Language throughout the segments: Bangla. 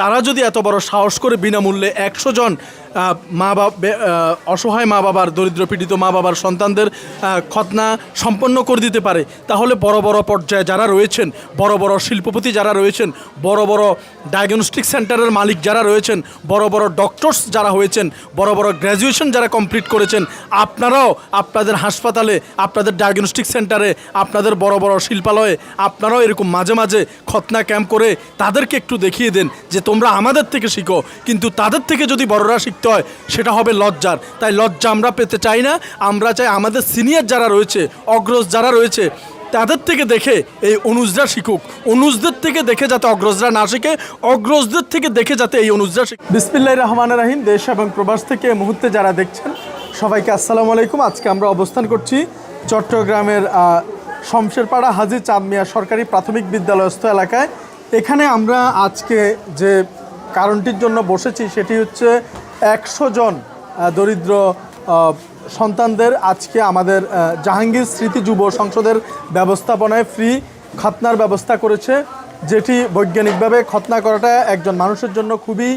তারা যদি এত বড় সাহস করে বিনামূল্যে একশো জন মা বাবা অসহায় মা বাবার, দরিদ্র পীড়িত মা বাবার সন্তানদের খতনা সম্পন্ন করে দিতে পারে, তাহলে বড় বড় পর্যায়ে যারা রয়েছেন, বড় বড় শিল্পপতি যারা রয়েছেন, বড় বড় ডায়াগনস্টিক সেন্টারের মালিক যারা রয়েছেন, বড় বড় ডক্টরস যারা হয়েছেন, বড় বড় গ্র্যাজুয়েশন যারা কমপ্লিট করেছেন, আপনারাও আপনাদের হাসপাতালে, আপনাদের ডায়াগনস্টিক সেন্টারে আপনাদের বড় বড় শিল্পালয়ে, আপনারাও এরকম মাঝে মাঝে খতনা ক্যাম্প করে তাদেরকে একটু দেখিয়ে দেন যে তোমরা আমাদের থেকে শিখো। কিন্তু তাদের থেকে যদি বড়রা শিখতে হয়, সেটা হবে লজ্জার। তাই লজ্জা আমরা পেতে চাই না। আমরা চাই আমাদের সিনিয়র যারা রয়েছে, অগ্রজ যারা রয়েছে, তাদের থেকে দেখে এই অনুজরা শিখুক। অনুজদের থেকে দেখে যাতে অগ্রজরা না শিখে, অগ্রজদের থেকে দেখে যাতে এই অনুজরা শিখে। বিসমিল্লাহ রহমান রাহিম, দেশ এবং প্রবাস থেকে মুহূর্তে যারা দেখছেন, সবাইকে আসসালামু আলাইকুম। আজকে আমরা অবস্থান করছি চট্টগ্রামের শমশেরপাড়া হাজি চাঁদ মিয়া সরকারি প্রাথমিক বিদ্যালয়স্থ এলাকায়। এখানে আমরা আজকে যে কারণটির জন্য বসেছি সেটি হচ্ছে একশো জন দরিদ্র সন্তানদের আজকে আমাদের জাহাঙ্গীর স্মৃতি যুব সংসদের ব্যবস্থাপনায় ফ্রি খতনার ব্যবস্থা করেছে, যেটি বৈজ্ঞানিকভাবে খতনা করাটা একজন মানুষের জন্য খুবই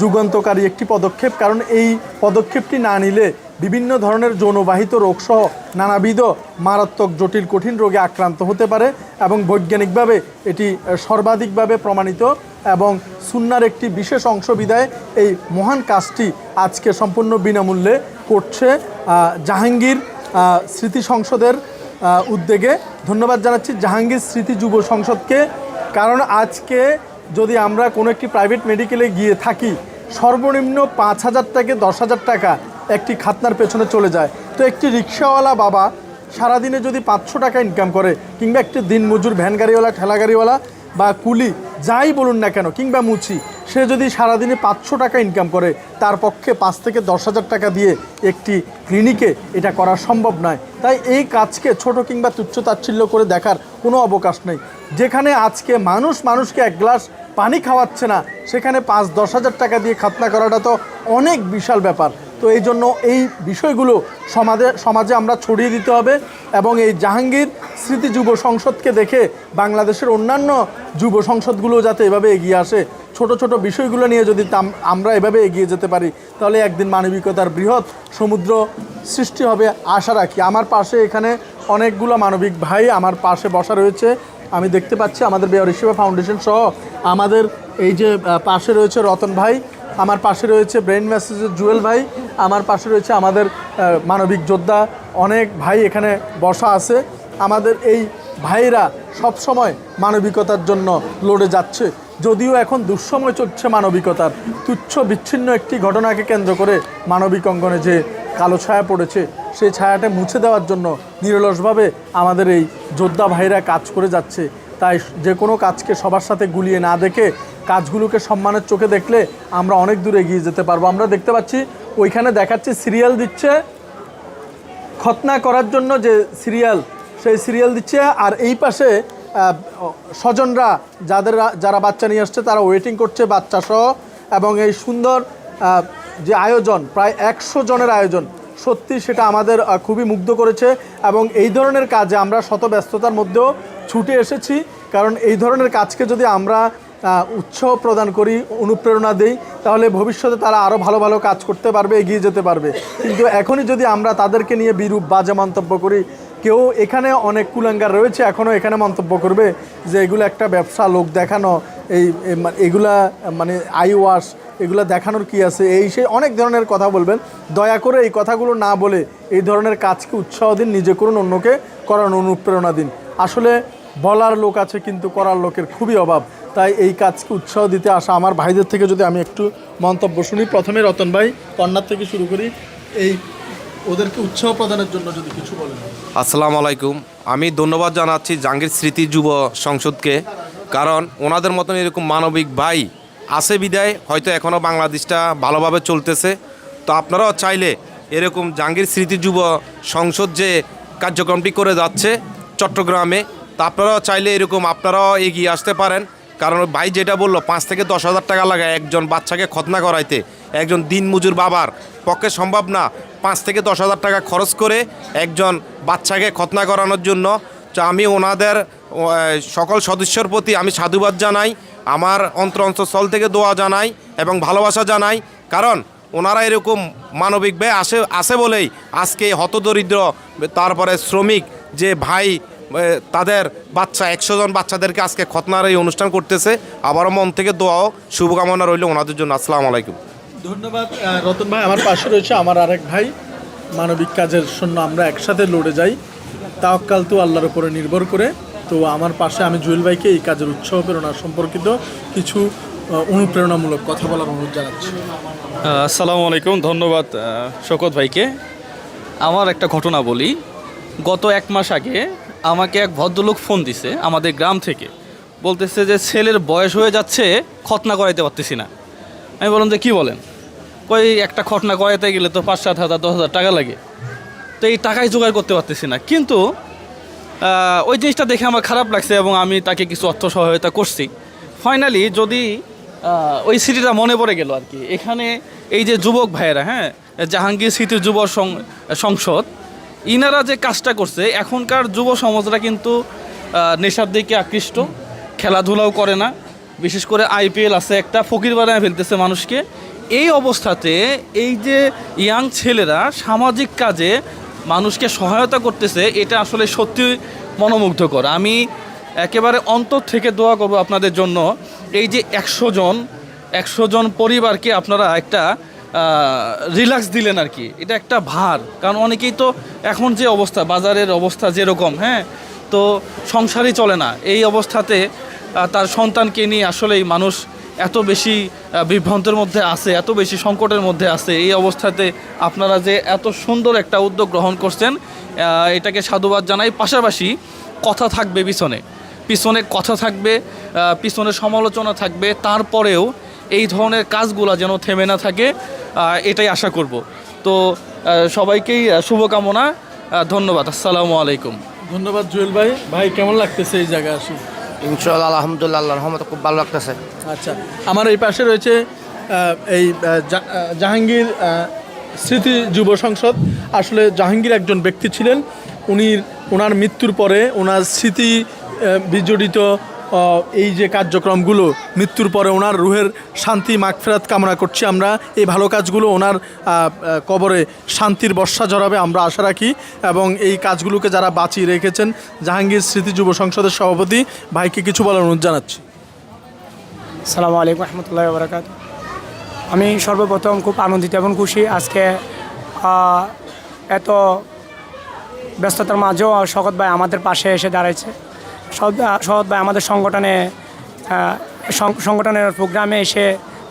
যুগান্তকারী একটি পদক্ষেপ, কারণ এই পদক্ষেপটি না নিলে বিভিন্ন ধরনের যৌনবাহিত রোগসহ নানাবিধ মারাত্মক জটিল কঠিন রোগে আক্রান্ত হতে পারে এবং বৈজ্ঞানিকভাবে এটি সর্বাধিকভাবে প্রমাণিত এবং সুন্নার একটি বিশেষ অংশ বিদায় এই মহান কাজটি আজকে সম্পূর্ণ বিনামূল্যে করছে জাহাঙ্গীর স্মৃতি সংসদের উদ্যোগে। ধন্যবাদ জানাচ্ছি জাহাঙ্গীর স্মৃতি যুব সংসদকে, কারণ আজকে যদি আমরা কোনো একটি প্রাইভেট মেডিকেলে গিয়ে থাকি, সর্বনিম্ন পাঁচ হাজার থেকে দশ হাজার টাকা একটি খাতনার পেছনে চলে যায়। তো একটি রিক্সাওয়ালা বাবা সারাদিনে যদি পাঁচশো টাকা ইনকাম করে, কিংবা একটি দিনমজুর ভ্যান গাড়িওয়ালা ঠেলা গাড়িওয়ালা বা কুলি, যাই বলুন না কেন, কিংবা মুচি সে যদি সারাদিনে পাঁচশো টাকা ইনকাম করে, তার পক্ষে পাঁচ থেকে দশ হাজার টাকা দিয়ে একটি ক্লিনিকে এটা করা সম্ভব নয়। তাই এই কাজকে ছোট কিংবা তুচ্ছ তাচ্ছিল্য করে দেখার কোনো অবকাশ নেই। যেখানে আজকে মানুষ মানুষকে এক গ্লাস পানি খাওয়াচ্ছে না, সেখানে পাঁচ দশ হাজার টাকা দিয়ে খাতনা করাটা তো অনেক বিশাল ব্যাপার। তো এই জন্য এই বিষয়গুলো সমাজে সমাজে আমরা ছড়িয়ে দিতে হবে এবং এই জাহাঙ্গীর স্মৃতি যুব সংসদকে দেখে বাংলাদেশের অন্যান্য যুব সংসদগুলো যাতে এভাবে এগিয়ে আসে ছোট ছোট বিষয়গুলো নিয়ে যদি আমরা এভাবে এগিয়ে যেতে পারি, তাহলে একদিন মানবিকতার বৃহৎ সমুদ্র সৃষ্টি হবে আশা রাখি। আমার পাশে এখানে অনেকগুলো মানবিক ভাই আমার পাশে বসা রয়েছে। আমি দেখতে পাচ্ছি আমাদের বেয়ার সেবা ফাউন্ডেশন সহ আমাদের এই যে পাশে রয়েছে রতন ভাই, আমার পাশে রয়েছে ব্রেন ম্যাসেজের জুয়েল ভাই, আমার পাশে রয়েছে আমাদের মানবিক যোদ্ধা অনেক ভাই এখানে বসা আছে। আমাদের এই ভাইরা সব সময় মানবিকতার জন্য লড়ে যাচ্ছে। যদিও এখন দুঃসময় চলছে মানবিকতার। তুচ্ছ বিচ্ছিন্ন একটি ঘটনাকে কেন্দ্র করে মানবিক অঙ্গনে যে কালো ছায়া পড়েছে, সেই ছায়াটা মুছে দেওয়ার জন্য নিরলসভাবে আমাদের এই যোদ্ধা ভাইরা কাজ করে যাচ্ছে। তাই যে কোনো কাজকে সবার সাথে গুলিয়ে না দেখে কাজগুলোকে সম্মানের চোখে দেখলে আমরা অনেক দূর এগিয়ে যেতে পারব। আমরা দেখতে পাচ্ছি, ওইখানে দেখাচ্ছে সিরিয়াল দিচ্ছে খতনা করার জন্য যে সিরিয়াল, সেই সিরিয়াল দিচ্ছে, আর এই পাশে স্বজনরা যাদের যারা বাচ্চা নিয়ে আসছে, তারা ওয়েটিং করছে বাচ্চা সহ এবং এই সুন্দর যে আয়োজন, প্রায় একশো জনের আয়োজন, সত্যি সেটা আমাদের খুবই মুগ্ধ করেছে এবং এই ধরনের কাজে আমরা শত ব্যস্ততার মধ্যেও ছুটে এসেছি। কারণ এই ধরনের কাজকে যদি আমরা উৎসাহ প্রদান করি, অনুপ্রেরণা দেই, তাহলে ভবিষ্যতে তারা আরও ভালো ভালো কাজ করতে পারবে, এগিয়ে যেতে পারবে। কিন্তু এখনই যদি আমরা তাদেরকে নিয়ে বিরূপ বাজে মন্তব্য করি কেউ এখানে অনেক কুলাঙ্গার রয়েছে এখনও এখানে মন্তব্য করবে যে এগুলো একটা ব্যবসা, লোক দেখানো, এই এগুলা মানে আই ওয়াশ, এগুলো দেখানোর কি আছে? এই সেই অনেক ধরনের কথা বলবেন। দয়া করে এই কথাগুলো না বলে এই ধরনের কাজকে উৎসাহ দিন, নিজে করুন, অন্যকে করার অনুপ্রেরণা দিন। আসলে বলার লোক আছে, কিন্তু করার লোকের খুবই অভাব। তাই এই কাজকে উৎসাহ দিতে আসা আমার ভাইদের থেকে যদি আমি একটু মন্তব্য শুনি। প্রথমে রতন ভাই, কন্যার থেকে শুরু করি। এই ওদেরকে উৎসাহ প্রদানের জন্য যদি কিছু বলেন। আসসালামু আলাইকুম। আমি ধন্যবাদ জানাচ্ছি জাহাঙ্গীর স্মৃতি যুব সংসদকে, কারণ ওনাদের মতন এরকম মানবিক ভাই আছে বিদায়, হয়তো এখনও বাংলাদেশটা ভালোভাবে চলতেছে। তো আপনারাও চাইলে এরকম জাহাঙ্গীর স্মৃতি যুব সংসদ যে কার্যক্রমটি করে যাচ্ছে চট্টগ্রামে, তা আপনারাও চাইলে এরকম আপনারাও এগিয়ে আসতে পারেন। কারণ ভাই যেটা বলল, পাঁচ থেকে দশ হাজার টাকা লাগে একজন বাচ্চাকে খতনা করাইতে, একজন দিনমজুর বাবার পক্ষে সম্ভব না। পাঁচ থেকে দশ হাজার টাকা খরচ করে একজন বাচ্চাকে খতনা করানোর জন্য। তো আমি ওনাদের সকল সদস্যর প্রতি আমি সাধুবাদ জানাই, আমার অন্তর অন্তঃস্থল থেকে দোয়া জানাই এবং ভালোবাসা জানাই। কারণ ওনারা এরকম মানবিক ব্যয় আসে আসে বলেই আজকে হতদরিদ্র, তারপরে শ্রমিক যে ভাই তাদের বাচ্চা, একশো জন বাচ্চাদেরকে আজকে খতনার এই অনুষ্ঠান করতেছে, আবারও মন থেকে দোয়াও, শুভকামনা রইল ওনাদের জন্য। আসসালামু আলাইকুম। ধন্যবাদ। রতন ভাই আমার পাশে রয়েছে আমার আরেক ভাই। মানবিক কাজের জন্য আমরা একসাথে লড়ে যাই। তাওকাল তো আল্লাহর উপরে নির্ভর করে। তো আমার পাশে আমি জুয়েল ভাইকে এই কাজের উৎসাহ প্রেরণা সম্পর্কিত কিছু অনুপ্রেরণামূলক কথা বলার অনুরোধ জানাচ্ছি। আসসালামু আলাইকুম ধন্যবাদ শকত ভাইকে। আমার একটা ঘটনা বলি। গত এক মাস আগে আমাকে এক ভদ্রলোক ফোন দিছে আমাদের গ্রাম থেকে। বলতেছে যে ছেলের বয়স হয়ে যাচ্ছে খতনা করাইতে পারতেছি না। আমি বললাম যে কী বলেন? কই, একটা খতনা করাইতে গেলে তো পাঁচ, সাত হাজার, দশ হাজার টাকা লাগে। তো এই টাকাই জোগাড় করতে পারতেছি না। কিন্তু ওই জিনিসটা দেখে আমার খারাপ লাগছে এবং আমি তাকে কিছু অর্থ সহায়তা করছি। ফাইনালি যদি ওই স্মৃতিটা মনে পড়ে গেল আর কি। এখানে এই যে যুবক ভাইয়েরা হ্যাঁ জাহাঙ্গীর স্মৃতি যুব সংসদ, ইনারা যে কাজটা করছে, এখনকার যুব সমাজরা কিন্তু নেশার দিকে আকৃষ্ট, খেলাধুলাও করে না। বিশেষ করে আইপিএল আছে একটা, ফকির বানায় ফেলতেছে মানুষকে। এই অবস্থাতে এই যে ইয়াং ছেলেরা সামাজিক কাজে মানুষকে সহায়তা করতেছে, এটা আসলে সত্যি মনোমুগ্ধকর। আমি একেবারে অন্তর থেকে দোয়া করব আপনাদের জন্য, এই যে একশো জন একশো জন পরিবারকে আপনারা একটা রিল্যাক্স দিলেন আর কি। এটা একটা ভার, কারণ অনেকেই তো এখন যে অবস্থা, বাজারের অবস্থা যেরকম হ্যাঁ? তো সংসারই চলে না। এই অবস্থাতে তার সন্তানকে নিয়ে আসলেই মানুষ এত বেশি বিভ্রান্তের মধ্যে আছে, এত বেশি সংকটের মধ্যে আছে, এই অবস্থাতে আপনারা যে এত সুন্দর একটা উদ্যোগ গ্রহণ করছেন এটাকে সাধুবাদ জানাই। পাশাপাশি কথা থাকবে পিছনে। পিছনে কথা থাকবে পিছনে সমালোচনা থাকবে, তারপরেও এই ধরনের কাজগুলো যেন থেমে না থাকে এটাই আশা করব। তো সবাইকেই শুভকামনা ধন্যবাদ। আসসালামু আলাইকুম। ধন্যবাদ জুয়েল ভাই। ভাই, কেমন লাগতেছে এই জায়গায় আসি ইনশাল্লাহ আলহামদুলিল্লাহ, আল্লাহর রহমতে খুব ভালো লাগতেছে। আচ্ছা আমার এই পাশে রয়েছে এই জাহাঙ্গীর স্মৃতি যুব সংসদ। আসলে জাহাঙ্গীর একজন ব্যক্তি ছিলেন। উনি ওনার মৃত্যুর পরে ওনার স্মৃতি বিজড়িত এই যে কার্যক্রমগুলো, মৃত্যুর পরে ওনার রুহের শান্তি মাগফেরাত কামনা করছি আমরা। এই ভালো কাজগুলো ওনার কবরে শান্তির বর্ষা জড়াবে আমরা আশা রাখি। এবং এই কাজগুলোকে যারা বাঁচিয়ে রেখেছেন, জাহাঙ্গীর স্মৃতি যুব সংসদের সভাপতি, ভাইকে কিছু বলার অনুরোধ জানাচ্ছি। সালামু আলাইকুম রহমতুল্লাহ বরাকাত আমি সর্বপ্রথম খুব আনন্দিত এবং খুশি আজকে এত ব্যস্ততার মাঝেও শকত ভাই আমাদের পাশে এসে দাঁড়াইছে। শকত ভাই আমাদের সংগঠনে সংগঠনের প্রোগ্রামে এসে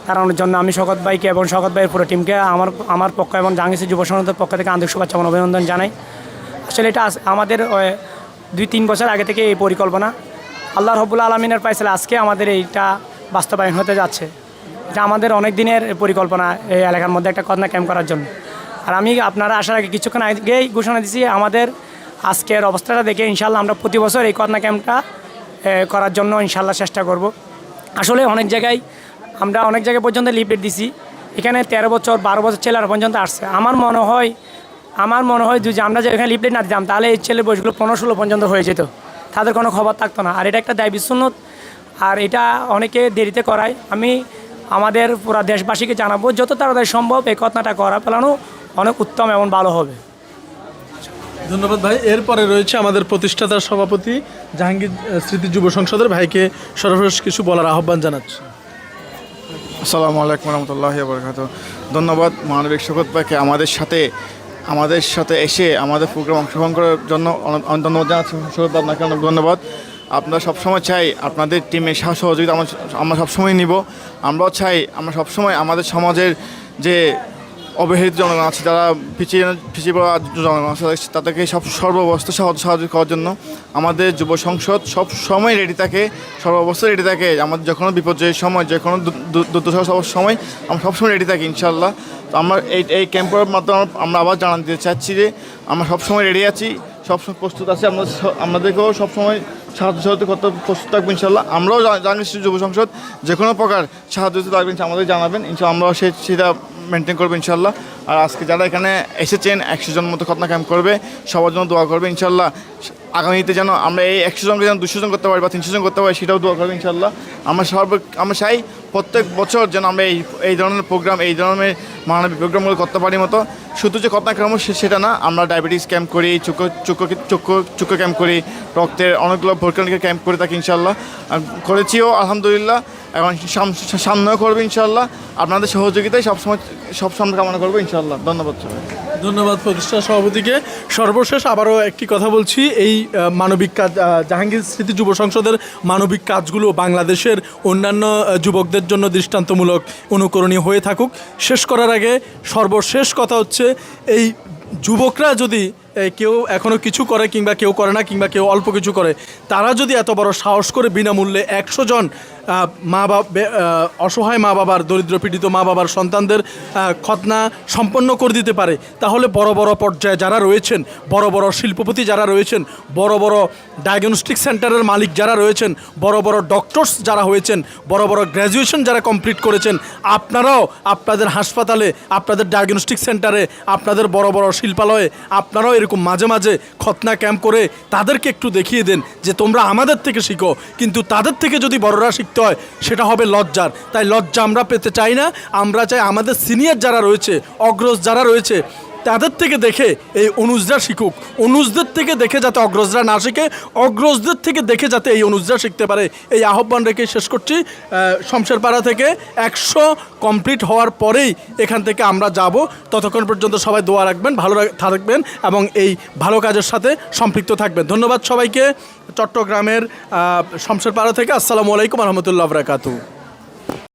দাঁড়ানোর জন্য আমি শকত ভাইকে এবং শকত ভাইয়ের পুরো টিমকে আমার আমার পক্ষ এবং জাহাঙ্গীর যুব সংসদের পক্ষ থেকে আন্তরিক শুভেচ্ছা এবং অভিনন্দন জানাই। আসলে এটা আমাদের দুই তিন বছর আগে থেকে এই পরিকল্পনা। আল্লাহ রবুল্লা আলমিনের পাইছিল আজকে আমাদের এইটা বাস্তবায়ন হতে যাচ্ছে। এটা আমাদের অনেক দিনের পরিকল্পনা এই এলাকার মধ্যে একটা কন্যা ক্যাম্প করার জন্য। আর আমি আপনারা আসার আগে কিছুক্ষণ আগেই ঘোষণা দিচ্ছি আমাদের আজকের অবস্থাটা দেখে ইনশাল্লাহ আমরা প্রতি বছর এই কন্যা ক্যাম্পটা করার জন্য ইনশাল্লাহ চেষ্টা করব। আসলে অনেক জায়গায় আমরা অনেক জায়গায় পর্যন্ত লিফলেট দিছি। এখানে তেরো বছর, বারো বছর ছেলেরা পর্যন্ত আসছে। আমার মনে হয়, আমার মনে হয় যদি আমরা যে এখানে লিফলেট না দিতাম, তাহলে এই ছেলের বয়সগুলো পনেরো ষোলো পর্যন্ত হয়ে যেত। তাদের কোনো খবর থাকতো না। আর এটা একটা দায় বিচ্ছন্নত আর এটা অনেকে দেরিতে করায়। আমি আমাদের পুরা দেশবাসীকে জানাব, যত তাড়াতাড়ি সম্ভব এই ঘটনাটা করা। পেলানো অনেক উত্তম এবং ভালো হবে। ধন্যবাদ ভাই। এরপরে রয়েছে আমাদের প্রতিষ্ঠাতার সভাপতি জাহাঙ্গীর স্মৃতি যুব সংসদের ভাইকে সর্বশেষ কিছু বলার আহ্বান জানাচ্ছি। আসসালামু আলাইকুম রহমতুল্লাহ বরকাত ধন্যবাদ মানবিক শকত ভাইকে আমাদের সাথে আমাদের সাথে এসে আমাদের প্রোগ্রাম অংশগ্রহণ করার জন্য ধন্যবাদ জানাচ্ছি। শকত আপনাকে অনেক ধন্যবাদ। আপনারা সবসময় চাই আপনাদের টিমের সাহস সহযোগিতা আমরা আমরা সবসময় নিব। আমরাও চাই আমরা সবসময় আমাদের সমাজের যে অবহেলিত জনগণ আছে, যারা পিছিয়ে পিছিয়ে পড়া জনগণ আছে তাদেরকে সব সর্বাবস্থা সাহায্য সাহায্য করার জন্য আমাদের যুব সংসদ সব সময় রেডি থাকে, সর্বাবস্থা রেডি থাকে। আমাদের যখন বিপর্যয়ের সময় যে কোনো দুর্দশা সময়, আমরা সবসময় রেডি থাকি ইনশাল্লাহ তো আমরা এই এই ক্যাম্পের মাধ্যমে আমরা আবার জানান দিতে চাচ্ছি যে আমরা সবসময় রেডি আছি। সবসময় প্রস্তুত আছে। আমরা আমাদেরকেও সবসময় সাহায্য সহযোগিতা করতে প্রস্তুত থাকব ইনশাল্লাহ আমরাও জানিয়েছি যুব সংসদ, যে কোনো প্রকার সাহায্য লাগবে আমাদের জানাবেন। ইনশাল্লাহ আমরাও সে সেটা মেনটেন করব ইনশাল্লাহ আর আজকে যারা এখানে এসেছেন, একশো জন মতো খতনা ক্যাম্প করবে, সবার জন্য দোয়া করবে ইনশাল্লাহ আগামীতে যেন আমরা এই একশো জনকে যেন দুশো জন করতে পারি বা তিনশো জন করতে পারি, সেটাও দোয়া করবে ইনশাল্লাহ আমরা সর্ব, আমরা চাই প্রত্যেক বছর যেন আমরা এই এই ধরনের প্রোগ্রাম এই ধরনের মানবিক প্রোগ্রামগুলো করতে পারি মতো। শুধু যে খতনা ক্রম সেটা না, আমরা ডায়াবেটিস ক্যাম্প করি, চক্ষু চক্ষু চক্ষু চক্ষু ক্যাম্প করি, রক্তের অনেকগুলো ভোটকানিকা ক্যাম্প করে থাকি ইনশাল্লাহ করেছিও, আলহামদুলিল্লাহ। এবং সাম- সামনেও করবে ইনশাল্লাহ আপনাদের সহযোগিতায় সবসময় সব সামনে কামনা করব ইনশাল্লাহ ধন্যবাদ সবাই ধন্যবাদ প্রতিষ্ঠা সভাপতিকে। সর্বশেষ আবারও একটি কথা বলছি, এই মানবিক কাজ জাহাঙ্গীর স্মৃতি যুব সংসদের মানবিক কাজগুলো বাংলাদেশের অন্যান্য যুবকদের জন্য দৃষ্টান্তমূলক, অনুকরণীয় হয়ে থাকুক। শেষ করার আগে সর্বশেষ কথা হচ্ছে, এই যুবকরা যদি কেউ এখনও কিছু করে কিংবা কেউ করে না কিংবা কেউ অল্প কিছু করে, তারা যদি এত বড় সাহস করে বিনামূল্যে একশো জন মা বাবা অসহায় মা বাবার, দরিদ্র পীড়িত মা বাবার সন্তানদের খতনা সম্পন্ন করে দিতে পারে, তাহলে বড় বড় পর্যায়ে যারা রয়েছেন, বড় বড় শিল্পপতি যারা রয়েছেন, বড় বড় ডায়াগনস্টিক সেন্টারের মালিক যারা রয়েছেন, বড় বড় ডক্টরস যারা হয়েছেন, বড় বড় গ্র্যাজুয়েশন যারা কমপ্লিট করেছেন, আপনারাও আপনাদের হাসপাতালে, আপনাদের ডায়াগনস্টিক সেন্টারে আপনাদের বড় বড় শিল্পালয়ে, আপনারাও এরকম মাঝে মাঝে খতনা ক্যাম্প করে তাদেরকে একটু দেখিয়ে দেন যে তোমরা আমাদের থেকে শিখো। কিন্তু তাদের থেকে যদি বড়রা শিখতে হয়, সেটা হবে লজ্জার। তাই লজ্জা আমরা পেতে চাই না। আমরা চাই আমাদের সিনিয়র যারা রয়েছে, অগ্রজ যারা রয়েছে তাদের থেকে দেখে এই অনুজরা শিখুক, অনুজদের থেকে দেখে যাতে অগ্রজরা না শিখে, অগ্রজদের থেকে দেখে যাতে এই অনুজরা শিখতে পারে। এই আহ্বান রেখে শেষ করছি। শমশেরপাড়া থেকে একশো কমপ্লিট হওয়ার পরেই এখান থেকে আমরা যাব। ততক্ষণ পর্যন্ত সবাই দোয়া রাখবেন, ভালো থাকবেন এবং এই ভালো কাজের সাথে সম্পৃক্ত থাকবেন। ধন্যবাদ সবাইকে। চট্টগ্রামের শমশেরপাড়া থেকে আসসালামু আলাইকুম রহমতুল্লাহ বরাকাতু